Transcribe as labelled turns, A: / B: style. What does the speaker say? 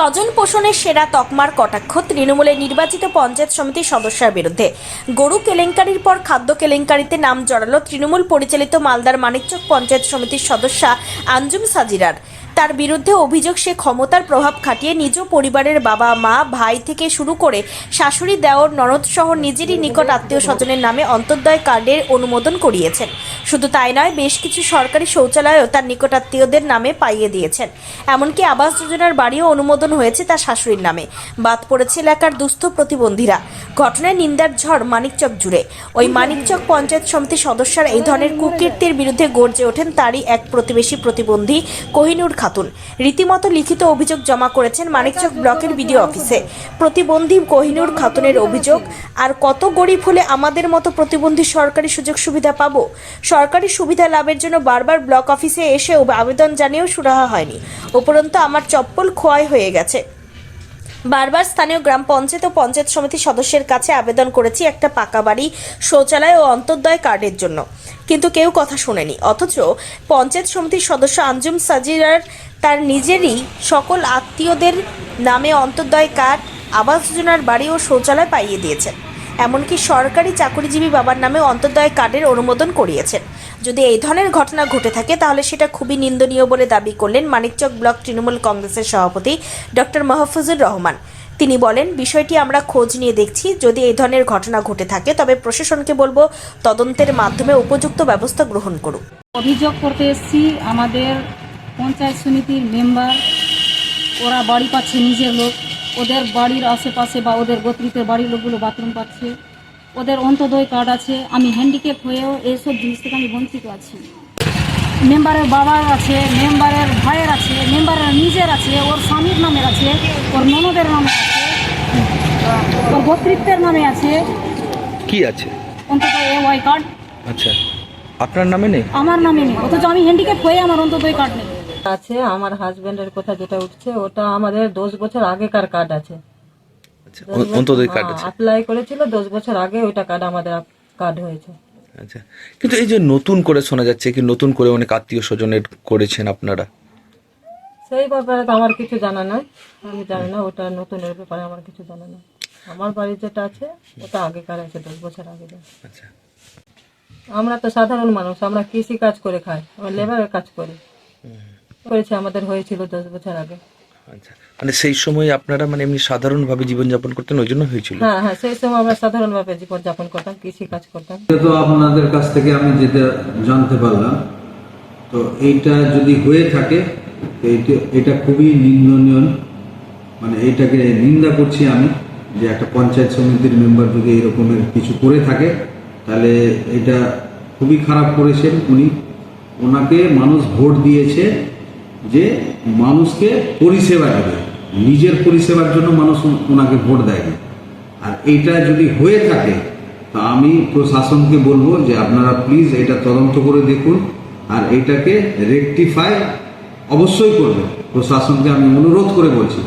A: স্বজন পোষণের সেরা তকমার কটাক্ষ তৃণমূলের নির্বাচিত পঞ্চায়েত সমিতির সদস্যের বিরুদ্ধে। গরু কেলেঙ্কারির পর খাদ্য কেলেঙ্কারিতে নাম জড়ালো তৃণমূল পরিচালিত মালদার মানিকচক পঞ্চায়েত সমিতির সদস্যা আঞ্জুম সাজিরার। তার বিরুদ্ধে অভিযোগ সে ক্ষমতার প্রভাব খাটিয়ে নিজ পরিবারের বাবা, মা, ভাই থেকে শুরু করে শাশুড়ি দেওর, ননদ সহ নিজেরই নিকট আত্মীয় স্বজনের নামে অন্তর্দয় কার্ডের অনুমোদন করিয়েছেন। শুধু তাই নয়, বেশ কিছু সরকারি শৌচালয়ও তার নিকটাত্মীয়দের নামে পাইয়ে দিয়েছেন। এমনকি আবাস যোজনার বাড়িও অনুমোদন হয়েছে তার শাশুড়ির নামে। বাদ পড়েছে এলাকার দুস্থ প্রতিবন্ধীরা। ঘটনায় নিন্দার ঝড় মানিকচক জুড়ে। ওই মানিকচক পঞ্চায়েত সমিতির সদস্যরা এই ধরনের কুকীর্তির বিরুদ্ধে গর্জে ওঠেন তারই এক প্রতিবেশী প্রতিবন্ধী কোহিনুর খাতুন। রীতিমতো লিখিত অভিযোগ জমা করেছেন মানিকচক ব্লকের বিডিও অফিসে। প্রতিবন্ধী কোহিনুর খাতুনের অভিযোগ, আর কত গরিব হলে আমাদের মতো প্রতিবন্ধী সরকারি সুযোগ সুবিধা পাব? সরকারি সুবিধা লাভের জন্য বারবার ব্লক অফিসে এসে আবেদন জানিয়েও সুরাহা হয়নি। উপরন্তু আমার চপ্পল খোয়াই হয়ে গেছে। বারবার স্থানীয় গ্রাম পঞ্চায়েত ও পঞ্চায়েত সমিতির সদস্যের কাছে আবেদন করেছি একটা পাকা বাড়ি, শৌচালয় ও অন্তর্দয় কার্ডের জন্য। কিন্তু কেউ কথা শোনেনি। অথচ পঞ্চায়েত সমিতির সদস্য আঞ্জুম সাজিরার, তার নিজেরই সকল আত্মীয়দের নামে অন্তর্দয় কার্ড, আবাস যোজনার বাড়ি ও শৌচালয় পাইয়ে দিয়েছেন। এমনকি সরকারি চাকরিজীবী বাবার নামে অন্তর্দয় কার্ডের অনুমোদন করিয়েছেন। যদি এই ধরনের ঘটনা ঘটে থাকে, তাহলে সেটা খুবই নিন্দনীয় বলে দাবি করলেন মানিকচক ব্লক তৃণমূল কংগ্রেসের সভাপতি ডক্টর মাহফুজুর রহমান। তিনি বলেন, বিষয়টি আমরা খোঁজ নিয়ে দেখছি, যদি এই ধরনের ঘটনা ঘটে থাকে, তবে প্রশাসনকে বলব তদন্তের মাধ্যমে উপযুক্ত ব্যবস্থা গ্রহণ করুক
B: অভিযোগ করতে এসেছি, আমাদের পঞ্চায়েত সমিতির মেম্বার, ওরা বাড়ি পাচ্ছে নিজের লোক, ওদের বাড়ির আশেপাশে বা ওদের গোত্রিতের বাড়ির লোকগুলো বাথরুম পাচ্ছে। ওদের অন্তদয় কার্ড আছে আমি হ্যান্ডিক্যাপ হয়েও এইসব জিনিস থেকে আমি বঞ্চিত আছি। মেম্বারের বাবার আছে মেম্বারের ভাইয়ের আছে মেম্বারের নিজের আছে ওর স্বামীর নামের আছে ওর ননদের নামে আছে ওর গোত্রিত্বের নামে আছে।
C: কি আছে?
B: অন্তত এ ওয়াই কার্ড
C: আচ্ছা আপনার নামে নেই?
B: আমার নামে নেই অথচ আমি হ্যান্ডিক্যাপ হয়ে আমার অন্তদয় কার্ড নেই।
D: আছে আমার হাজবেন্ডের কথা যেটা উঠছে ওটা আমাদের দশ বছর আগেকার কার্ড আছে।
C: আচ্ছা অন্তোদয় কার্ড আছে।
D: অ্যাপ্লাই করেছিল দশ বছর আগে ওইটা কার্ড আমাদের কার্ড হয়েছে।
C: আচ্ছা কিন্তু এই যে নতুন করে শোনা যাচ্ছে কি নতুন করে অনেক আত্মীয় স্বজনের করেছেন আপনারা?
D: সেই ব্যাপারে তো আমার কিছু জানা নাই আমি জানি না ওটা নতুনের ব্যাপারে আমার কিছু জানা নাই। আমার বাড়ি যেটা আছে ওটা আগেকার আছে দশ বছর আগে।
C: আচ্ছা।
D: আমরা তো সাধারণ মানুষ আমরা কৃষি কাজ করে খাই আমরা লেবারের কাজ করি। করেছে আমাদের হয়েছিল দশ বছর আগে।
C: আচ্ছা। মানে সেই সময় আপনারা মানে এমনি সাধারণভাবে জীবনযাপন করতেন ওই জন্য হয়েছিল?
D: হ্যাঁ হ্যাঁ সেই সময় আমরা সাধারণভাবে জীবনযাপন করতাম কৃষি কাজ করতাম।
E: তো আপনাদের কাছ থেকে আমি যেটা জানতে পারলাম তো এইটা যদি হয়ে থাকে এইটা এটা খুবই নিন্দনীয়। মানে এইটাকে নিন্দা করছি আমি যে একটা পঞ্চায়েত সমিতির মেম্বার যদি এরকমের কিছু করে থাকে তাহলে এটা খুবই খারাপ করেছেন উনি। ওনাকে মানুষ ভোট দিয়েছে যে মানুষকে পরিষেবা দেবে। নিজের পরিষেবার জন্য মানুষ ওনাকে ভোট দেয়নি। আর এইটা যদি হয়ে থাকে, তা আমি প্রশাসনকে বলব যে আপনারা প্লিজ এটা তদন্ত করে দেখুন আর এটাকে রেকটিফাই অবশ্যই করবেন। প্রশাসনকে আমি অনুরোধ করে বলছি।